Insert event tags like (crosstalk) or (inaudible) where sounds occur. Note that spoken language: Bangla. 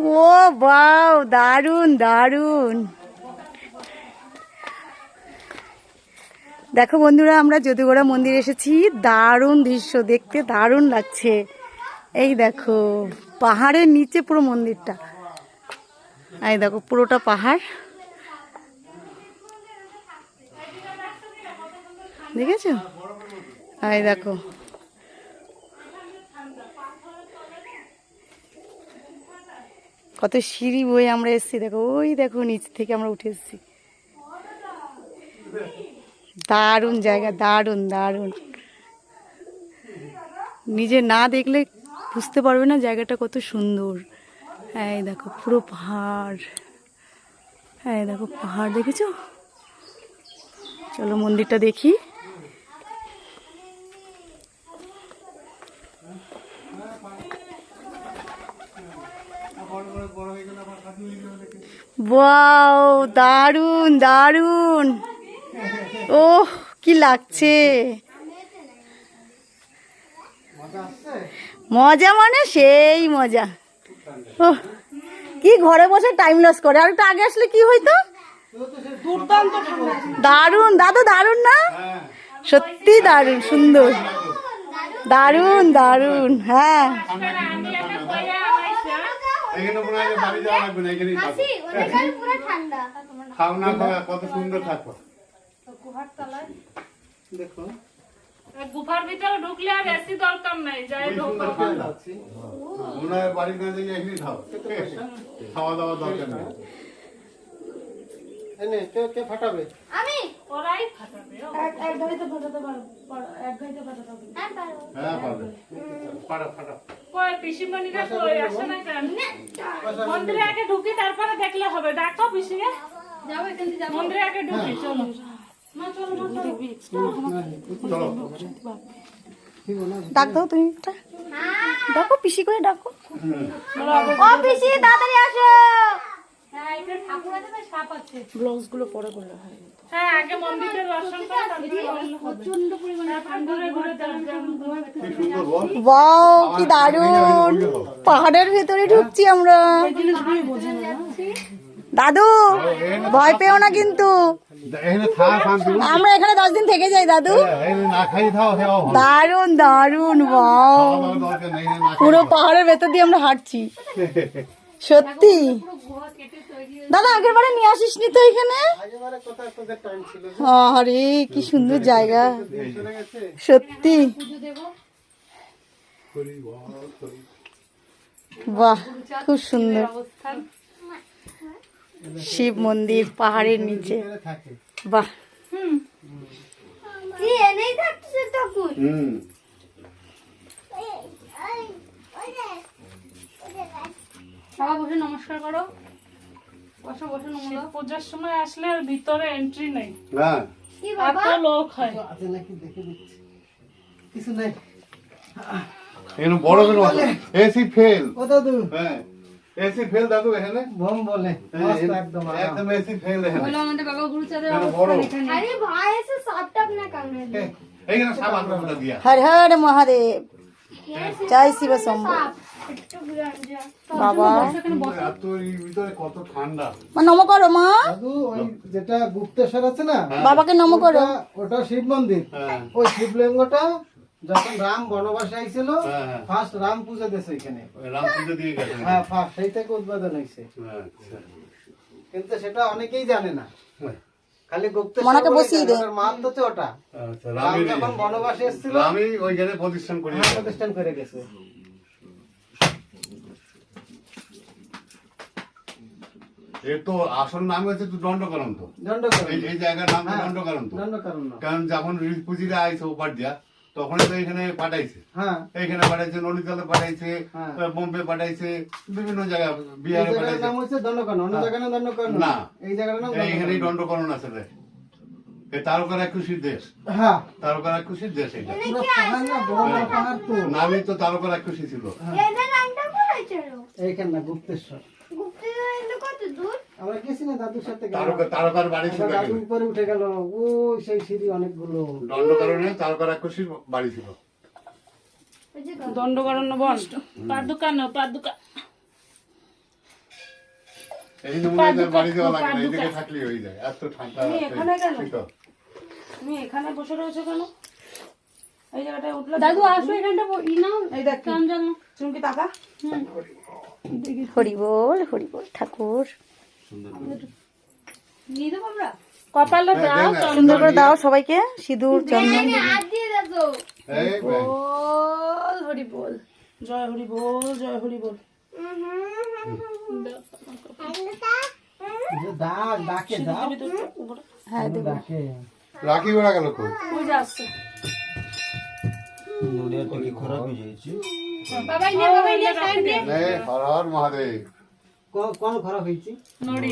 ও বাউ দারুণ দারুণ দেখো বন্ধুরা, আমরা যদুগোড়া মন্দির এসেছি। দারুণ দৃশ্য, দেখতে দারুণ লাগছে। এই দেখো, পাহাড়ের নিচে পুরো মন্দিরটা। এই দেখো, পুরোটা পাহাড়। দেখেছ? এই দেখো কত সিঁড়ি বয়ে আমরা এসেছি, দেখো, ওই দেখো, নিচ থেকে আমরা উঠে এসেছি। দারুণ জায়গা, দারুণ দারুণ। নিজে না দেখলে বুঝতে পারবে না জায়গাটা কত সুন্দর। এই দেখো, পুরো পাহাড়। এই দেখো, পাহাড় দেখেছ? চলো মন্দিরটা দেখি। ওয়াও দারুণ দারুণ। ওহ, কি লাগছে। মজা মানে সেই মজা। ওহ, কি ঘরে বসে টাইম লস করে। আর একটু আগে আসলে কি হইতো? দারুণ, দাদা দারুণ না? সত্যি দারুণ, সুন্দর। দারুণ দারুণ হ্যাঁ। এখানে মনে হয় বাড়ি যাওয়া লাগবে না এখানেই থাকো। খাও না খাওয়া কত সুন্দর থাকো। দেখো। গুফার ভিতরে ঢুকলে আর এসি দরকার নাই যাই খুবই ঢোকো। সুন্দর ঠান্ডা। মনে হয় বাড়ি না যাই এখানেই খাও। খাওয়া দাওয়া দরকার নেই। এনে কে কে ফাটাবে? আমি। ওরাই ফাটাবে। হ্যাঁ পারব হ্যাঁ পারবে ফাটা ফাটা কই পিসিমণিরা কই আসে না কেন? মন্দিরে আগে ঢুকি তারপরে দেখলে হবে। ডাকো পিসিকে। এখান থেকে মন্দিরে আগে ঢুকি চলো। মা চলো মা চলো। চলো। ডাক দাও তুমি একটা। ডাকো পিসি করে ডাকো। ও পিসি তাড়াতাড়ি আসো। হ্যাঁ পরে করলে হয়। হ্যাঁ আগে মন্দিরের দর্শন করে তারপরে করলে হবে। প্রচণ্ড পরিমাণে ঘুরে ঘুরে কি ওয়াও কি দারুণ। পাহাড়ের ভেতরে ঢুকছি আমরা। দাদু ভয় পেও না কিন্তু। আমরা এখানে দশ দিন থেকে যাই দাদু। দারুণ দারুণ পুরো পাহাড়ের ভেতর দিয়ে আমরা হাঁটছি। (laughs) সত্যি? দাদা আগের বারে নিয়ে আসিস নি তো এখানে? আরে কি সুন্দর জায়গা। সত্যি? বাহ খুব সুন্দর। শিব মন্দির পাহাড়ের নিচে। থাকে বাহ হুম। সবাই বসে নমস্কার করো। বসো বসে নমস্কার পূজার সময় আসলে আর ভিতরে এন্ট্রি নেই। হ্যাঁ এত লোক হয়। আছে নাকি দেখে দিচ্ছি। কিছু নাই। এখানে বড় কোনো এসি ফেল ও দাদু। হ্যাঁ। এসি ফেল দাদু এখানে? ভম বলে। মস্ত একদম একদম এসি ফেল এখানে। আমাদের বাবা এখানে আরে ভাই এসে সাপটাপ না কামড়ে এইখানে সাপ দিয়া। হর হর মহাদেব। জয় শিব শম্ভু। বাবা। এত এই ভিতরে কত ঠান্ডা। মা নম করো মা। যেটা গুপ্তেশ্বর আছে না বাবাকে নম করো। ওটা- শিব মন্দির। হ্যাঁ। ওই শিবলিঙ্গটা যখন রাম বনবাসে আইছিল হ্যাঁ, হ্যাঁ। ফার্স্ট রাম পুজো দিয়েছে এখানে। রাম পুজো দিয়ে গেছে হ্যাঁ ফার্স্ট সেই থেকে উদ্বোধন হয়েছে। আচ্ছা। কিন্তু সেটা অনেকেই জানে না। খালি মনাকে গুপ্তেশ্বর বসিয়ে দে। মান তো ওটা। আচ্ছা রাম যখন বনবাসে এসেছিল রামই ওইখানে প্রতিষ্ঠান করি হ্যাঁ, প্রতিষ্ঠান করে গেছে। এর তো আসল নাম হচ্ছে তো দণ্ডকরণ তো দণ্ডকরণ এই এই জায়গার নাম তো হ্যাঁ, তো কারণ যখন পুজিরা আইছে ওপার দিয়া তখন তো এখানে পাঠাইছে। হ্যাঁ। এইখানে পাঠাইছে নদীতলে পাঠাইছে হ্যাঁ। বোম্বে পাঠাইছে বিভিন্ন জায়গায় বিহারে পাঠাইছে। নাম হচ্ছে দণ্ডকরণ। অন্য জায়গার নাম দণ্ডকরণ। না। এই জায়গার নাম এইখানেই দণ্ডকরণ। দণ্ডকরণ আছে রে। তারকার খুশির দেশ। হ্যাঁ। তারকার খুশির দেশ এটা। নামই তো তারকার খুশি ছিল। এইখানে গুপ্তেশ্বর। আমরা গেছি না দাদুর সাথে তারকা তারকার বাড়ি ছিল দাদু এখানে। উপরে উঠে গেল। ও সেই সিঁড়ি অনেকগুলো। দণ্ডকারণে তারকার খুশির বাড়ি ছিল। দণ্ডকারণ্য বন। পাদুকা না পাদুকা। এই নমুনা তো বাড়ি দেওয়া লাগে না এই দিকে হয়ে যায়। এত ঠান্ডা এখানে কেন? তুমি এখানে বসে রয়েছো কেন? এই জায়গাটায় উঠলে দাদু আসো এখানটা ই নাও এই দেখ জানো তাকা? হরি বল হরিবল ঠাকুর। কপালে হ্যাঁ, দাও সুন্দর করে দাও সবাইকে সিঁদুর চন্দন। হাত দিয়ে দেখো। এই ব্যাং। বল হরি বল। জয় হরি বল জয় হরি বল। যে ডাক ডাকে দাও হ্যাঁ ডাকে। রাখি বেড়া গেল কই ওই যে আসছে বাবাই নে বাবাই নে দে। নে হর হর মহাদেব। কোন ঘর হইছি? নড়িয়া।